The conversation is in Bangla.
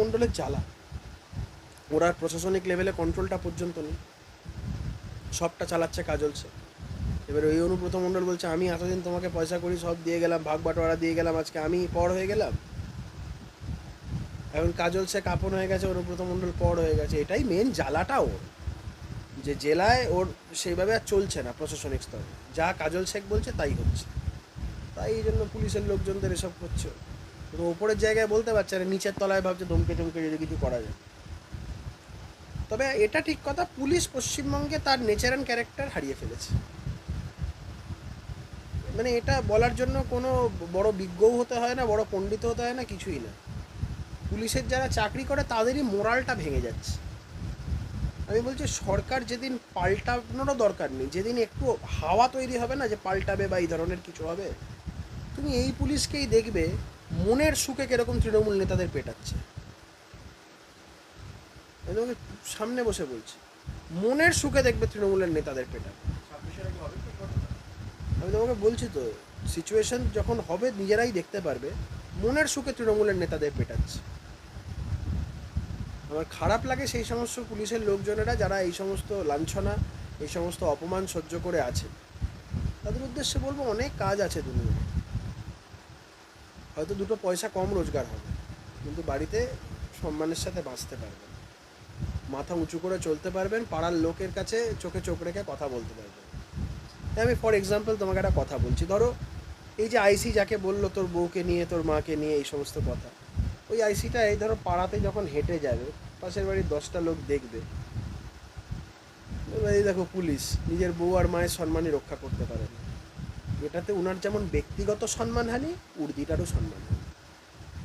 মণ্ডলের জ্বালা। ওরা প্রশাসনিক লেভেলে কন্ট্রোলটা পর্যন্ত নেই। সবটা চালাচ্ছে কাজল সে এবার ওই অনুব্রত মণ্ডল বলছে, আমি এতদিন তোমাকে পয়সা করি, সব দিয়ে গেলাম, ভাগ বাটোয়ারা দিয়ে গেলাম, আজকে আমি পর হয়ে গেলাম? এখন কাজল সে কাপন হয়ে গেছে, অনুব্রত মণ্ডল পর হয়ে গেছে। এটাই মেন জ্বালাটা ওর। যে জেলায় ওর সেইভাবে আর চলছে না প্রশাসনিক স্তরে। যা কাজল শেখ বলছে, তাই হচ্ছে। তাই এই জন্য পুলিশের লোকজনদের এসব করছে। তো ওপরের জায়গায় বলতে পারছে না, নিচের তলায় ভাবছে ধমকে টমকে যদি কিছু করা যায়। তবে এটা ঠিক কথা, পুলিশ পশ্চিমবঙ্গে তার নেচার অ্যান্ড ক্যারেক্টার হারিয়ে ফেলেছে। মানে এটা বলার জন্য কোনো বড় বিজ্ঞও হতে হয় না, বড় পণ্ডিত হতে হয় না, কিছুই না। পুলিশের যারা চাকরি করে, তাদেরই মোরালটা ভেঙে যাচ্ছে। আমি বলছি, সরকার যেদিন পাল্টানোরও দরকার নেই, যেদিন একটু হাওয়া তৈরি হবে না, যে পাল্টাবে বা এই ধরনের কিছু হবে, তুমি এই পুলিশকেই দেখবে মনের সুখে কীরকম তৃণমূল নেতাদের পেটাচ্ছে? আমি তোমাকে সামনে বসে বলছি। মনের সুখে দেখবে তৃণমূলের নেতাদের পেটা। আমি তোমাকে বলছি তো সিচুয়েশন যখন হবে, নিজেরাই দেখতে পারবে, মনের সুখে তৃণমূলের নেতাদের পেটাচ্ছে। আমার খারাপ লাগে সেই সমস্ত পুলিশের লোকজনেরা যারা এই সমস্ত লাঞ্ছনা, এই সমস্ত অপমান সহ্য করে আছে। তাদের উদ্দেশ্যে বলব, অনেক কাজ আছে দুনিয়ায় হয়তো দুটো পয়সা কম রোজগার হবে, কিন্তু বাড়িতে সম্মানের সাথে বাঁচতে পারবেন। মাথা উঁচু করে চলতে পারবেন, পাড়ার লোকের কাছে চোখে চোখ রেখে কথা বলতে পারবেন। আমি ফর এক্সাম্পল তোমাকে একটা কথা বলছি। ধরো, এই যে আইসি যাকে বলল তোর বউকে নিয়ে, তোর মাকে নিয়ে, এই সমস্ত কথা, ওই আইসিটা এই ধরো পাড়াতে যখন হেঁটে যাবে, পাশের বাড়ির দশটা লোক দেখবে। দেখো পুলিশ, নিজের বউ আর মায়ের সম্মানই রক্ষা করতে পারে না। এটাতে ওনার যেমন ব্যক্তিগত সম্মানহানি উর্দিটারও সম্মানহানি